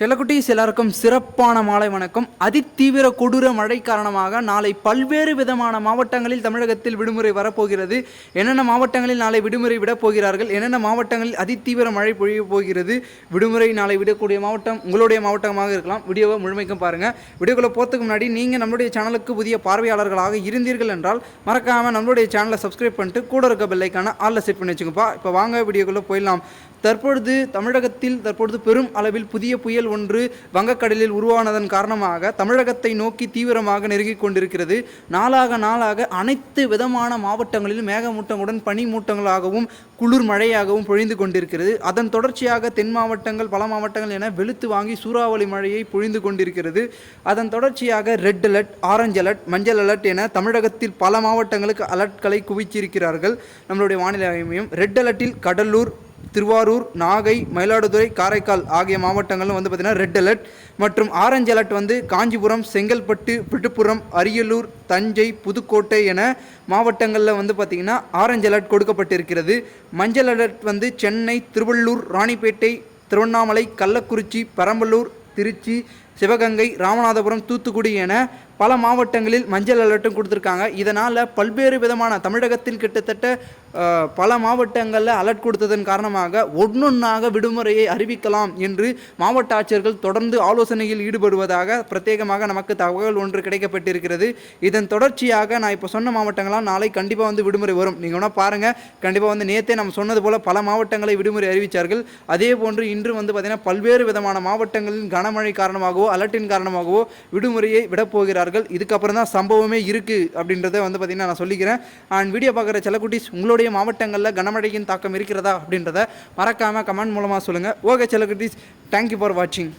செல்லக்குட்டீஸ் எல்லாருக்கும் சிறப்பான மாலை வணக்கம். அதிதீவிர கொடூர மழை காரணமாக நாளை பல்வேறு விதமான மாவட்டங்களில் தமிழகத்தில் விடுமுறை வரப்போகிறது. என்னென்ன மாவட்டங்களில் நாளை விடுமுறை விடப் போகிறார்கள் என்னென்ன மாவட்டங்களில் அதிதீவிர மழை பொழிய போகிறது? விடுமுறை நாளை விடக்கூடிய மாவட்டம் உங்களுடைய மாவட்டமாக இருக்கலாம். வீடியோவை முழுமைக்கும் பாருங்கள் வீடியோக்குள்ளே போகிறதுக்கு முன்னாடி நீங்கள் நம்மளுடைய சேனலுக்கு புதிய பார்வையாளர்களாக இருந்தீர்கள் என்றால் மறக்காமல் நம்மளுடைய சேனலை சப்ஸ்கிரைப் பண்ணிட்டு கூட இருக்க பெல்லைக்கான ஆளில் செட் பண்ணி வச்சுக்கோப்பா இப்போ வாங்க வீடியோக்குள்ளே போயிடலாம். தற்பொழுது தமிழகத்தில் தற்பொழுது பெரும் அளவில் புதிய புயல் ஒன்று வங்கக்கடலில் உருவானதன் காரணமாக தமிழகத்தை நோக்கி தீவிரமாக நெருங்கிக் கொண்டிருக்கிறது. நாளாக நாளாக அனைத்து விதமான மாவட்டங்களிலும் மேகமூட்டங்களுடன் பனிமூட்டங்களாகவும் குளிர் மழையாகவும் பொழிந்து கொண்டிருக்கிறது. அதன் தொடர்ச்சியாக தென் மாவட்டங்கள் பல மாவட்டங்கள் என வெளுத்து வாங்கி சூறாவளி மழையை பொழிந்து கொண்டிருக்கிறது. அதன் தொடர்ச்சியாக ரெட் அலர்ட் ஆரஞ்சு அலர்ட் மஞ்சள் அலர்ட் என தமிழகத்தில் பல மாவட்டங்களுக்கு அலர்ட்களை குவிச்சிருக்கிறார்கள். நம்மளுடைய வானிலை ஆய்வு மையம் ரெட் அலர்ட்டில் கடலூர் திருவாரூர் நாகை மயிலாடுதுறை காரைக்கால் ஆகிய மாவட்டங்களும் வந்து பார்த்திங்கன்னா ரெட் அலர்ட் மற்றும் ஆரஞ்சு அலர்ட் வந்து காஞ்சிபுரம் செங்கல்பட்டு விழுப்புரம் அரியலூர் தஞ்சை புதுக்கோட்டை என மாவட்டங்களில் வந்து பார்த்திங்கன்னா ஆரஞ்சு அலர்ட் கொடுக்கப்பட்டிருக்கிறது. மஞ்சள் அலர்ட் வந்து சென்னை திருவள்ளூர் ராணிப்பேட்டை திருவண்ணாமலை கள்ளக்குறிச்சி பெரம்பலூர் திருச்சி சிவகங்கை ராமநாதபுரம் தூத்துக்குடி என பல மாவட்டங்களில் மஞ்சள் அலர்ட்டும் கொடுத்துருக்காங்க. இதனால் பல்வேறு விதமான தமிழகத்தில் கிட்டத்தட்ட பல மாவட்டங்களில் அலர்ட் கொடுத்ததன் காரணமாக ஒன்னொன்னாக விடுமுறையை அறிவிக்கலாம் என்று மாவட்ட ஆட்சியர்கள் தொடர்ந்து ஆலோசனையில் ஈடுபடுவதாக பிரத்யேகமாக நமக்கு தகவல் ஒன்று கிடைக்கப்பட்டிருக்கிறது. இதன் தொடர்ச்சியாக நான் இப்போ சொன்ன மாவட்டங்களாம் நாளை கண்டிப்பாக வந்து விடுமுறை வரும். நீங்கள் வேணால் பாருங்கள் கண்டிப்பாக வந்து நேற்றே நம்ம சொன்னது போல் பல மாவட்டங்களை விடுமுறை அறிவித்தார்கள் அதே போன்று இன்று வந்து பார்த்திங்கன்னா பல்வேறு விதமான மாவட்டங்களின் கனமழை காரணமாகவோ அலர்ட்டின் காரணமாகவோ விடுமுறையை விடப்போகிறார்கள் இதுக்கப்புறம் தான் சம்பவமே இருக்குது அப்படின்றத வந்து பார்த்திங்கன்னா நான் சொல்லிக்கிறேன். அண்ட் வீடியோ பார்க்குற செல்லக்குட்டிஸ் உங்களுடைய மாவட்டங்களில் கனமழையின் தாக்கம் இருக்கிறதா அப்படின்றத மறக்காமல் கமெண்ட் மூலமாக சொல்லுங்கள் ஓகே செல்லக்குட்டிஸ் தேங்க்யூ ஃபார் வாட்சிங்